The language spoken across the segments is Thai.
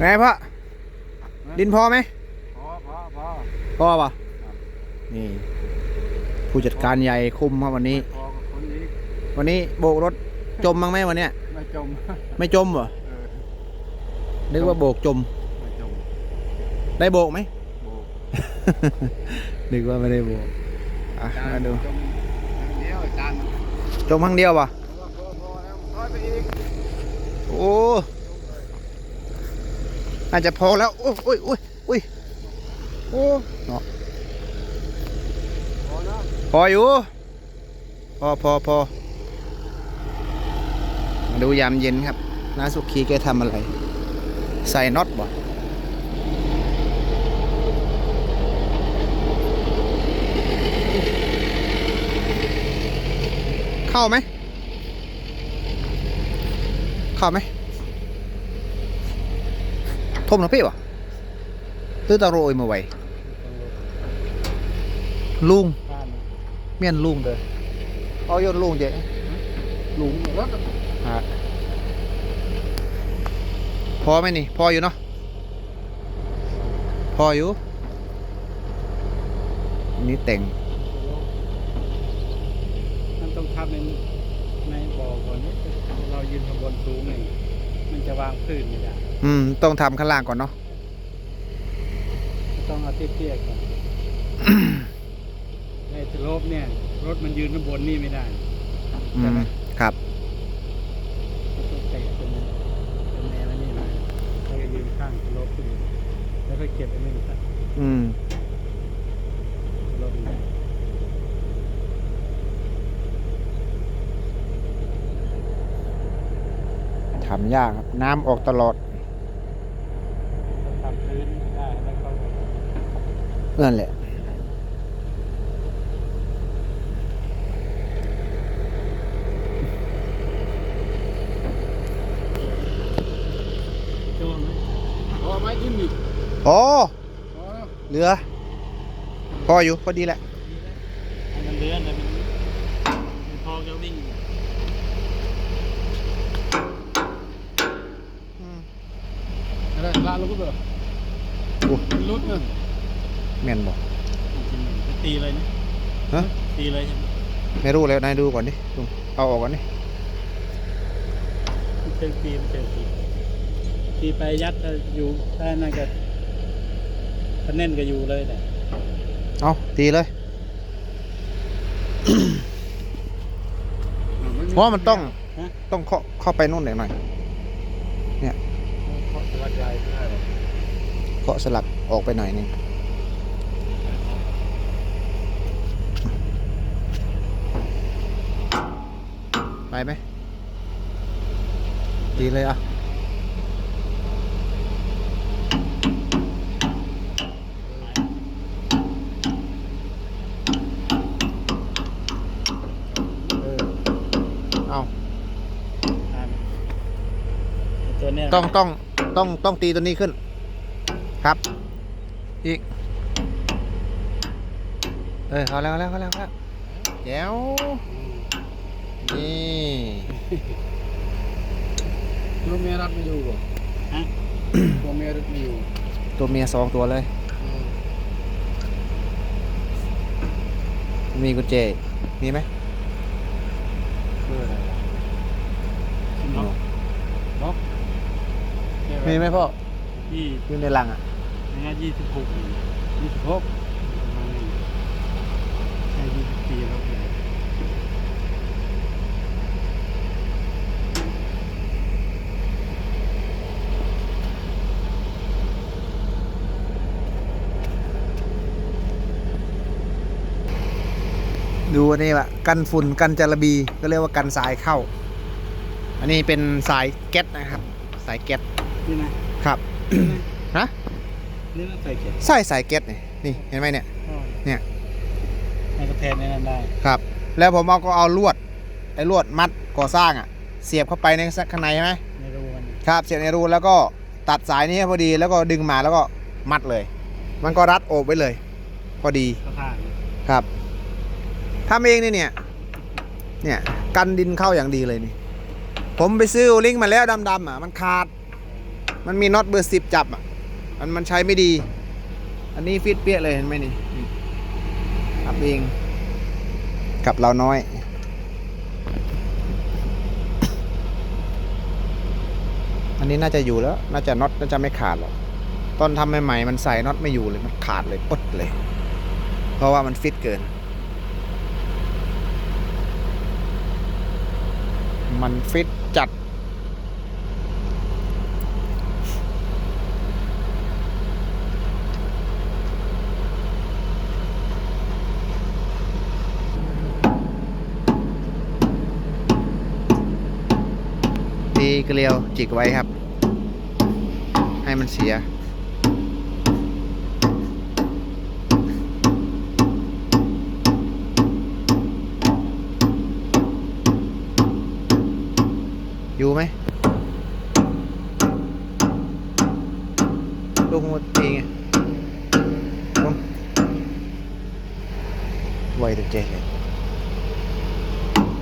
ไงพ่อดินพอไหมพอพอพอพอป่ะนี่ ผู้จัดการใหญ่คุมครับวันนี้ พอกับคนนี้วันนี้โบกรถจมบ้างไหมวันเนี้ยไม่จมไม่จมเหรอเออนึกว่าโบกจม ไม่จมได้โบกไหม โบกนึกว่าไม่ได้โบกอะจานมาดูจมอย่างเดียวจานจมครั้งเดียวป่ะพอพอพอแล้วถอยไปอีกโอ้ น่าจะพอแล้วโอ้ยโอ้ยโอ้ยโอ้ยโอ้เนาะพอนะพออยู่ พอพอพอมาดูยามเย็นครับน้าสุขีแกทำอะไร ใส่น็อตบ่เข้าไหมเข้าไหม ทมหรือพี่วะตื้อตะโรยมาไว้ลุงบ้านเมียนลุงเด้อเอายนลุงเจ๊ลุงรถฮะพอไหมนี่ พออยู่เนาะพออยู่อันนี้แต่งมันต้องทำในในบ่อก่อนนี้เรายืนข้างบนสูงเองมันจะวางพื้นไม่ได้ อืม ต้องทำข้างล่างก่อนเนาะต้องเอาเตี้ยๆก่อนในสโลปเนี่ย รถมันยืนข้างบนนี่ไม่ได้อืใช่ไหมมครับ ต้องเตะเป็นเป็นแนวนี่มาแล้วก็ยืนข้างสโลปขึ้นแล้วก็เก็บอันนี้ครับอืม สโลปนี้ทำยากครับ น้ำออกตลอด ต้องทำพื้นได้แล้วก็ นั่นแหละโจ้ไหมพอไหมยิ้มอีกโอ้พอแล้วเหลือ พออยู่พอดีแหละ มันเลื้อนเลยมันมันพอจะวิ่งอะไรลาลูกก็เบอร์โอ้ลุดเงิน แม่นบอกตีเลยนะฮะตีเลยใช่ไหมไม่รู้แล้วนายดูก่อนดิดูเอาออกก่อนดิมันเชิงตีมันเชิงตีตีไปยัดก็อยู่ถ้านั่นก็ถ้าแน่นก็อยู่เลยแต่เอาตีเลยเพราะมันต้องฮะต้องเข้าเข้าไปนู่นหน่อยหน่อยเพราะสลักลายได้หรอเคาะสลักออกไปหน่อยหนึง ไปไหมดีเลยอะเออเอาอ่านตัวเนี้ยต้องต้องต้องต้องตีตัวนี้ขึ้น ครับ อีก เออเอาแล้วเอาแล้วเอาแล้วเอาแล้วแจ๋ว นี่ลูกเมียรัดไม่อยู่ฮะตัวเมียรัดไม่อยู่ตัวเมียสองตัวเลย มีกุญแจมีไหมเบอร์อะไรล็อกล็อกมีไหมพ่อยี่อยู่ในรังอะนี่ยี่สิบหกยี่สิบหกใช่ยี่สิบปีแล้วเนี่ย ดูอันนี้ว่ะกันฝุ่นกันจระบีก็เรียกว่ากันสายเข้า อันนี้เป็นสายแก๊สนะครับ สายแก๊สนี่นะครับฮะนี่น่าใส่เข็มใส่สายแก๊สนี่นี่เห็นไหมเนี่ยเนี่ยให้กระแทนในนั้นได้ครับ แล้วผมเอาก็เอาลวดไอ้ลวดมัดก่อสร้างอะ เสียบเข้าไปในข้างในใช่ไหมไม่รู้มันครับ เสียบในรูแล้วก็ตัดสายนี้ให้พอดีแล้วก็ดึงมาแล้วก็มัดเลย มันก็รัดโอบไว้เลย พอดีกระถางครับ ทำเองนี่เนี่ย เนี่ยกันดินเข้าอย่างดีเลยนี่ ผมไปซื้อลิงมาแล้วดำๆอะ มันขาด มันมีน็อตเบอร์สิบจับอะ มันมันใช้ไม่ดี อันนี้ฟิตเปี้ยเลยเห็นไหมนี่นี่ขับเอง กับเราน้อยอันนี้น่าจะอยู่แล้ว น่าจะน็อตน่าจะไม่ขาดหรอก ตอนทำใหม่ๆมันใส่น็อตไม่อยู่เลย มันขาดเลยปดเลย เพราะว่ามันฟิตเกิน มันฟิตจัด ตีเกลียวจิกไว้ครับ ให้มันเสียไหมลูกหัวตีไงลงไวแต่เจ๊เลย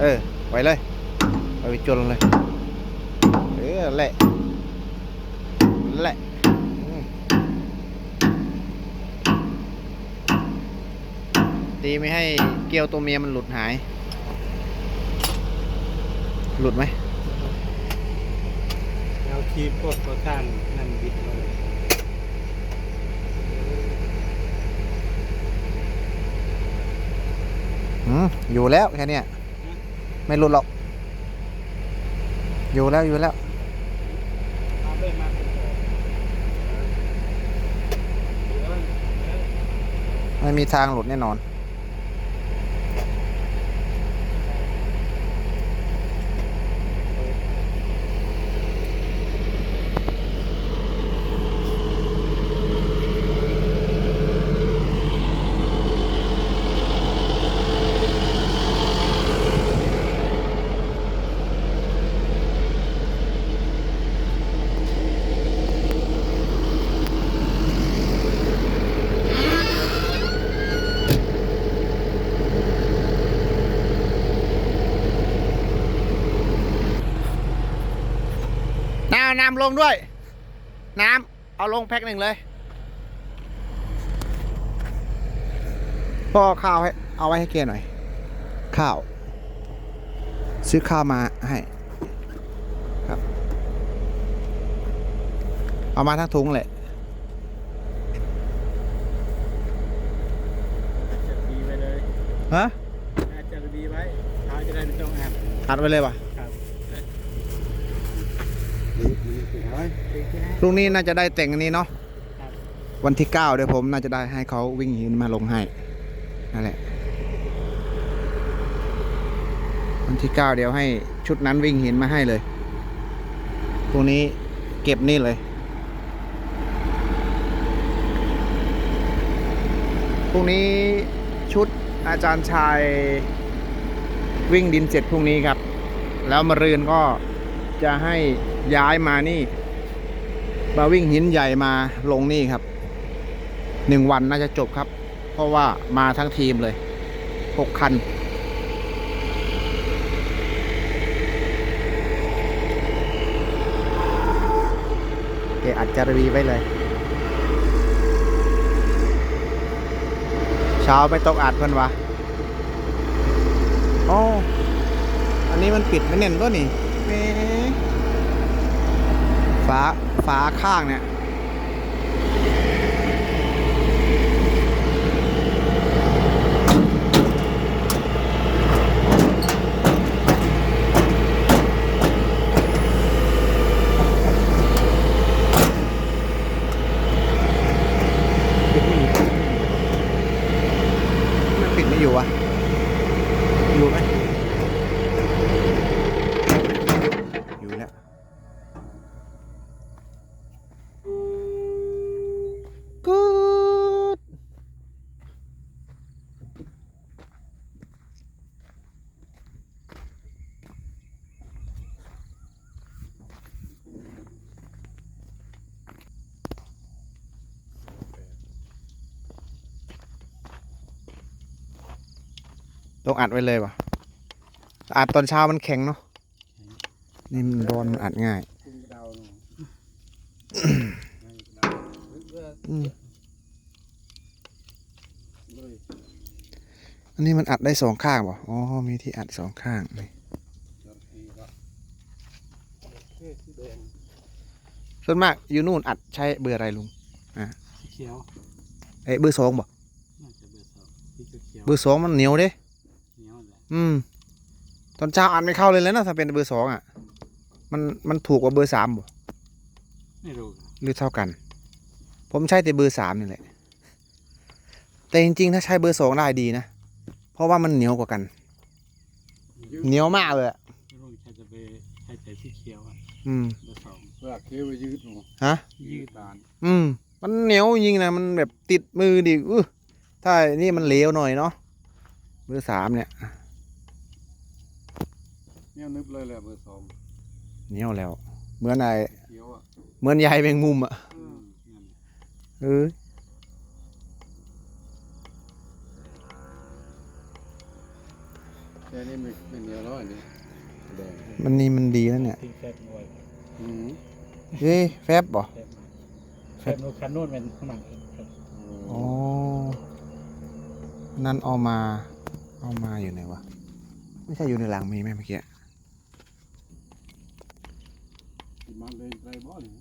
เออ ไวเลยเอาไปจนเลย เออแหละ แหละอืมตีไม่ให้เกลียวตัวเมียมันหลุดหาย หลุดไหมเอาทีพวกประธานนั่นบิดมาเลยอืมอยู่แล้วแค่เนี้ยไม่หลุดหรอก อยู่แล้วอยู่แล้ว เอาไปมาเป็นโอ้ ไม่มีทางหลุดแน่นอน น้ำน้ำลงด้วย น้ำเอาลงแพ็คหนึ่งเลยพ่อเอาข้าวให้เอาไว้ให้เกหน่อย ข้าว ซื้อข้าวมาให้ครับ เอามาทั้งถุงเลยจะดีไว้เลยฮะอาจจะดีไว้เขาจะได้ไม่ต้องอัดอัดไว้เลยป่ะ ครับดี ดีดีไว้ดีที่ไหนพรุ่งนี้น่าจะได้แต่งอันนี้เนาะครับวันที่เก้าเดี๋ยวผมน่าจะได้ให้เขาวิ่งหินมาลงให้นั่นแหละวันที่เก้าเดี๋ยวให้ชุดนั้นวิ่งหินมาให้เลยพรุ่งนี้เก็บนี่เลยพรุ่งนี้ชุดอาจารย์ชายวิ่งดินเสร็จพรุ่งนี้ครับ แล้วมารืนก็จะให้ย้ายมานี่ มาวิ่งหินใหญ่มาลงนี่ครับหนึ่งวันน่าจะจบครับ เพราะว่ามาทั้งทีมเลยหกคัน เกอัดจารวีไว้เลย เช้าไม่ต้องอัดเพิ่อนวะโอ้อันนี้มันปิดไม่เน่นก็นี่แหมฝา ฝาข้างเนี่ยปิดไม่อยู่มันปิดไม่อยู่วะ อยู่ไหมอยู่แล้ว กูด ต้องอัดไว้เลยวะอัดตอนเช้ามันแข็งเนาะนี่มันร้อนมันอัดง่ายคุมเราเนาะไม่ได้เพื่ออืมเลยอันนี้มันอัดได้สองข้างบ่อ๋อ มีที่อัดสองข้างนี่จนทีละเท่สีแดงส่วนมากอยู่นู่นอัดใช้เบอร์อะไรลุงสีเขียว เอ้ยเบอร์สองบ่น่าจะเบอร์สองสีเขียวเบอร์สองมันเหนียวเด้ อืม ตอนเช้าอัดไม่เข้าเลยแล้วนะถ้าเป็นเบอร์สองอะ มันมันถูกกว่าเบอร์สามบ่ไม่รู้หรือเท่ากัน ผมใช้แต่เบอร์สามนี่แหละ แต่จริงๆ ถ้าใช้เบอร์สองได้ดีนะ เพราะว่ามันเหนียวกว่ากัน เหนียวมากเลยอะไม่รู้ใครจะไปใครแต่สีเขียวอะอืม เบอร์สองเพื่อเขียวยืดหนูฮะ ยืดบานอืม มันเหนียวจริงนะ มันแบบติดมือดิอื้อถ้านี่มันเหลวหน่อยเนาะ เบอร์สามเนี่ย เนี่ยนึบเลยแหละเบอร์สองเหนียวแล้ว เหมือนไอเขียวอะเหมือนใยแมงมุมอะอืมนั่นแหละเออแค่นี้ไม่ไม่เหนียวแล้วอันนี้แดงมันนี่มันดีแล้วเนี่ยทิ้งแฟบไว้อืมเฮ้ยแฟบบ่แฟบมาแฟบนู้นคันโน้นเป็นข้างหลังครับอ๋อนั่นเอามา เอามาอยู่ไหนวะ ไม่ใช่อยู่ในหลังมีไหมเมื่อกี้ มันเลยไรบ่อนี่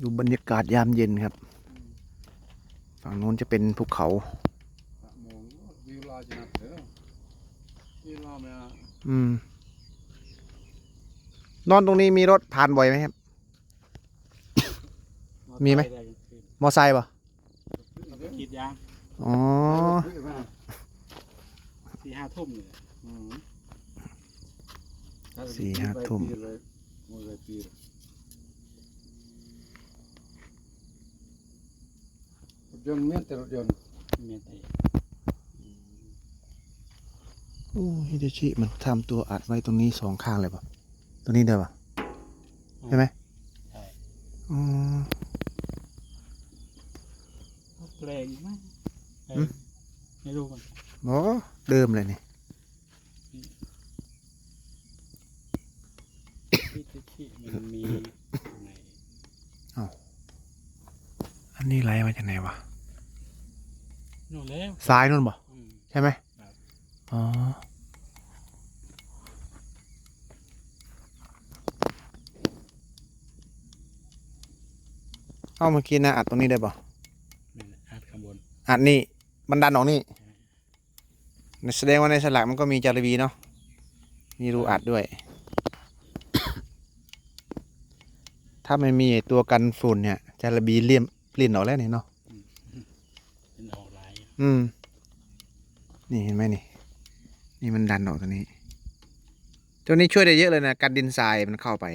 ดูบรรยากาศยามเย็นครับ ฝั่งโน้นจะเป็นภูเขาสามโมงวิวลาจะนับเถอะวิวลาไม่เอาอืม นอนตรงนี้มีรถผ่านบ่อยไหมครับ มีไหม มอไซค์ป่ะกรีดยางอ๋อ สี่ห้าทุ่มเลยสี่ห้าทุ่มรถยนต์เมีย แต่รถยนต์เมียแต่โอ้ฮิเดชิมันทำตัวอัดไว้ตรงนี้สองข้างเลยป่ะตรงนี้เด้อป่ะใช่ไหมใช่อ๋อเพลงไหมเพลงอืมไม่รู้มันอ๋อเดิมเลยนี่ ที่ที่ที่มันมีในอันนี้ไหลมาจากไหนวะนู่นแล้วซ้ายนู่นป่ะอืม ใช่ไหมครับ อ๋อเอาเมื่อกี้นะอัดตรงนี้ได้ป่ะนี่แหละอาร์ตข้างบนอัดนี่มันดันออกนี่แสดงว่าในสลักมันก็มีจาระบีเนาะมีรูอัดด้วย ถ้าไม่มีไอ้ตัวกันฝุ่นเนี่ยจาระบีเลี่ยมปลิ่นออกแล้วนี่เนาะเป็นออกลายอืม นี่เห็นไหมนี่ นี่มันดันออกตัวนี้ ตัวนี้ช่วยได้เยอะเลยนะกันดินทรายมันเข้าไป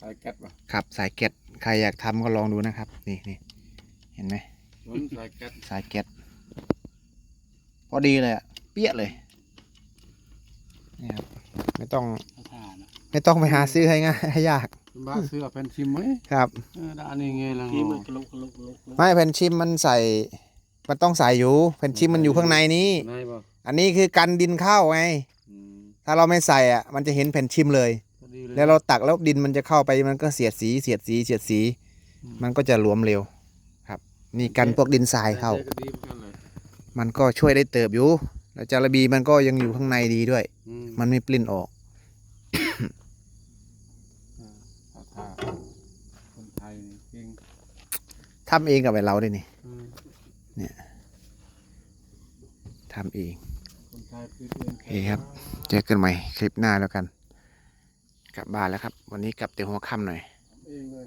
สายแก๊สป่ะครับสายเก็ตใครอยากทำก็ลองดูนะครับ นี่นี่เห็นไหมมันสายแก๊สสายเก็ตพอดีเลยอะเปี้ยเลยนี่ครับไม่ต้องท่าทางนะ ไม่ต้องไปหาซื้อให้ง่ายให้ยาก บ้าซื้อเป็นชิมไหมครับ เออด้านนี้ไงล่ะที่มันกลุกกลุกกลุกไม่แผ่นชิมมันใส่ มันต้องใส่อยู่แผ่นชิมมันอยู่ข้างในนี้ นายป่ะอันนี้คือกันดินเข้าไง อืมถ้าเราไม่ใส่อะ มันจะเห็นแผ่นชิมเลยพอดีเลยแล้วเราตักแล้วดินมันจะเข้าไปมันก็เสียดสีเสียดสีเสียดสี มันก็จะหลวมเร็วครับ นี่กันพวกดินทรายเข้าแต่ก็ดีเหมือนกันเลยมันก็ช่วยได้เติบอยู่ แล้วจาระบีมันก็ยังอยู่ข้างในดีด้วย อืมมันไม่ปลิ้นออก ท่าทางคนไทยนี่เก่ง ทำเองกับไอเราด้วยนี่อืมทำเองคนไทยคือเองโอเคครับ เจอกันใหม่คลิปหน้าแล้วกัน กลับบ้านแล้วครับ วันนี้กลับแต่หัวค่ำหน่อยเองเลย